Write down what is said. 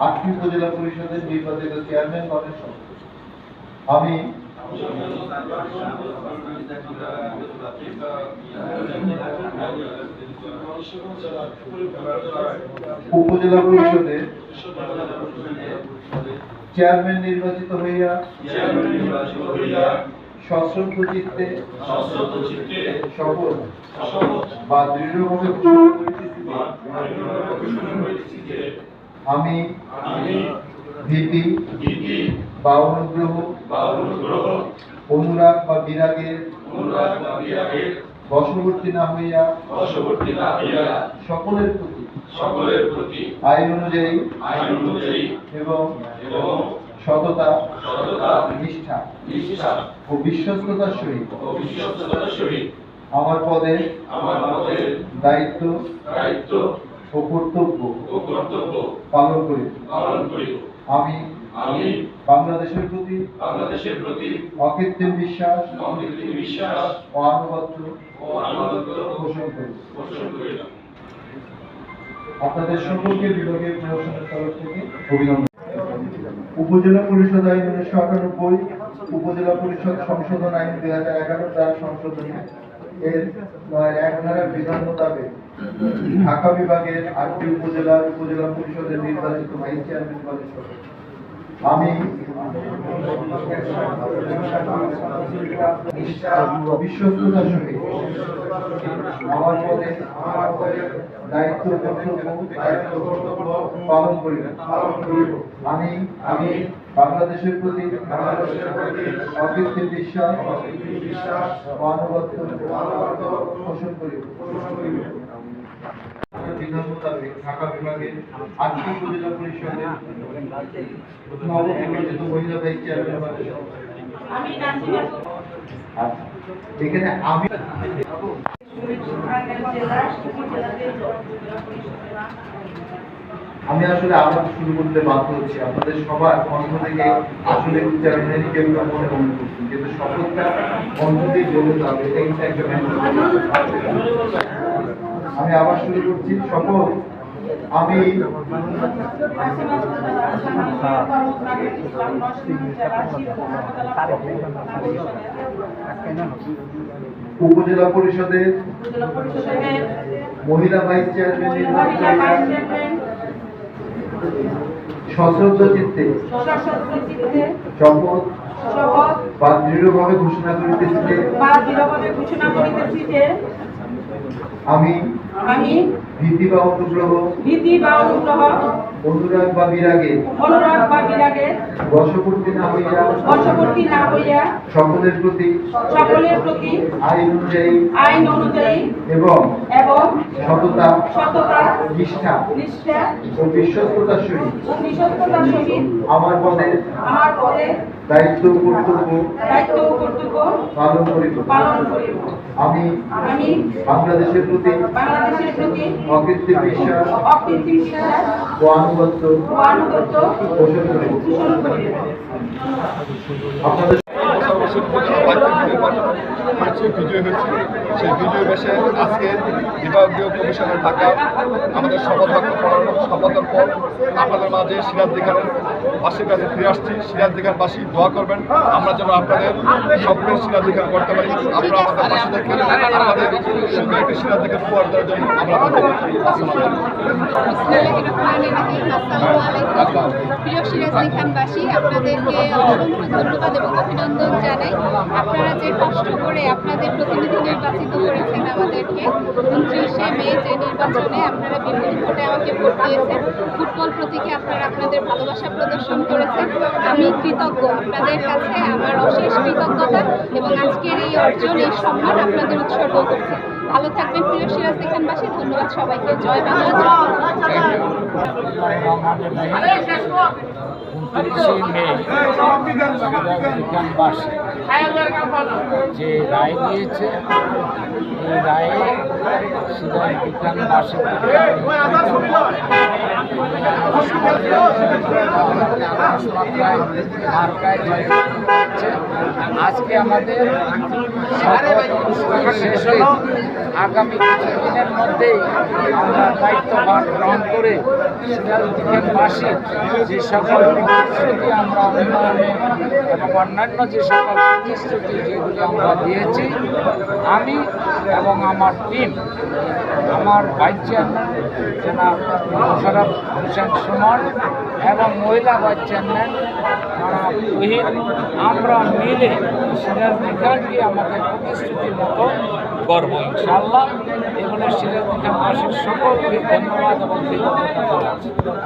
আটটি উপজেলা পরিষদের নির্বাচিত চেয়ারম্যান গণের আমি উপজেলা পরিষদের চেয়ারম্যান নির্বাচিত হইয়া সশ্রদ্ধ চিত্তে বা দৃঢ়ভাবে আমি ভীতি বা অনুগ্রহ অনুরাগ বা বিরাগের বশবর্তী না হইয়া বশবর্তী না হইয়া সকলের প্রতি সকলের প্রতি আইন অনুযায়ী আইন অনুযায়ী এবং এবং সততা সততা নিষ্ঠা নিষ্ঠা ও বিশ্বস্ততার সহিত। ও বিশ্বস্ততার সহিত। আমার পদে আমার পদের দায়িত্ব দায়িত্ব ও কর্তব্য ও কর্তব্য পালন করি পালন করিব। আমি আমি বাংলাদেশের প্রতি বাংলাদেশের প্রতি অকৃত্রিম বিশ্বাস অকৃত্রিম বিশ্বাস ও আনুগত্য ও আনুগত্য পোষণ করি। পোষণ আপনাদের সকলকে বিভাগীয় প্রশাসনের তরফ থেকে অভিনন্দন। উপজেলা পরিষদ আইন উনিশশো আটানব্বই উপজেলা পরিষদ সংশোধন আইন দুই হাজার এগারো দ্বারা সংশোধনী ঢাকা বিভাগের আটটি উপজেলার উপজেলা পরিষদের নির্বাচিত ভাইস চেয়ারম্যান পদের। আমি বিশ্বস্ততার সহিত আমার পদে আমার পদে দায়িত্ব পালন করিব পালন করিব আমি আমি বাংলাদেশের প্রতি বাংলাদেশের প্রতি অকৃত্রিম বিশ্বাস বিশ্বাস ও আনুগত্য আনুগত্য পোষণ করিব বিধান মোতাবেক ঢাকা বিভাগের আটটি উপজেলা পরিষদের নবনির্বাচিত মহিলা ভাইস চেয়ারম্যান পদে। আমি নাসিমা আচ্ছা এখানে আমি জেলা আমি আসলে আবার শুরু করতে বাধ্য হচ্ছি। আপনাদের সবার মঞ্চ থেকে আসলে উচ্চারণের কেউ মনে মনে করছেন কিন্তু শপথটা হবে এটা কিন্তু একটা আমি আবার শুরু করছি। শপথ আমি উপজেলা পরিষদের মহিলা ভাইস চেয়ারম্যান মহিলা ভাইস হইয়া চেয়ারম্যান সশ্রদ্ধ চিত্তে সম্পদ চিত্তে শপথ শপথ বা দৃঢ়ভাবে ঘোষণা করিতেছি যে বা দৃঢ়ভাবে ঘোষণা করিতেছি যে আমি আমি ভীতি বা অনুগ্রহ ভীতি বা অনুগ্রহ অনুরাগ বা বিরাগে অনুরাগ বা বিরাগে বশবর্তী না হইয়া বশবর্তী না হইয়া সকলের প্রতি সকলের প্রতি আইন অনুযায়ী আইন অনুযায়ী এবং এবং সততা সততা নিষ্ঠা নিষ্ঠা ও বিশ্বস্ততার সহিত ও বিশ্বস্ততার সহিত আমার পদে আমার পদে দায়িত্ব কর্তব্য দায়িত্ব কর্তব্য পালন করিব। পালন করিব। আমি আমি বাংলাদেশের প্রতি বাংলাদেশের প্রতি অকৃত্রিম বিশ্বাস অকৃত্রিম বিশ্বাস ও আনুগত্য ও আনুগত্য পোষণ করিব আপনাদের কিছু ভিডিও হয়েছে সেই ভিডিও বেশে আজকে বিভাগীয় কমিশনে থাকা আমাদের শপথ বাক্য পড়ানোর শপথের আপনাদের মাঝে সিরাজ দিঘানের বাসীর কাছে ফিরে আসছি সিরাজ দিঘার বাসী দোয়া করবেন। আমরা যেন আপনাদের স্বপ্নের দিঘার করতে পারি। আপনারা আমাদের পাশে থাকবেন। আমাদের সুন্দর একটি সিরাজ দিঘার উপহার দেওয়ার জন্য আমরা আপনাদেরকে অসংখ্য ধন্যবাদ এবং অভিনন্দন জানাই। আপনারা যে কষ্ট করে আপনাদের প্রতিনিধি নির্বাচিত করেছেন আমাদেরকে উনত্রিশে মে যে নির্বাচনে আপনারা বিপুল ভোটে আমাকে ভোট দিয়েছেন ফুটবল প্রতীকে আপনারা আপনাদের ভালোবাসা প্রদর্শন করেছেন আমি কৃতজ্ঞ আপনাদের কাছে আমার অশেষ কৃতজ্ঞতা এবং আজকের এই অর্জন এই সম্মান আপনাদের উৎসর্গ করছে ভালো থাকবেন প্রিয় সিরাজদি খানবাসী ধন্যবাদ সবাইকে জয় বাংলা জয় উনত্রিশে মে বিজ্ঞানবাসী যে রায় দিয়েছে, এই রায়ে জয় হচ্ছে। আজকে আমাদের শেষ হয়ে আগামী কিছুদিনের মধ্যেই আমরা দায়িত্বভার গ্রহণ করে সিরাজদিঘিবাসীর যে সকল আমরা উন্নয়নে এবং অন্যান্য যে সকল প্রতিশ্রুতি যেগুলি আমরা দিয়েছি, আমি এবং আমার টিম আমার ভাইস চেয়ারম্যান জনাব মোশারফ হোসেন সুমন এবং মহিলা ভাইস চেয়ারম্যান আমরা মিলে সিরাজদিঘাটকে আমাদের প্রতিশ্রুতির মতো। করব ইনশাল্লাহ এগুলো সিরাজদিঘাটবাসীর সকলকে ধন্যবাদ এবং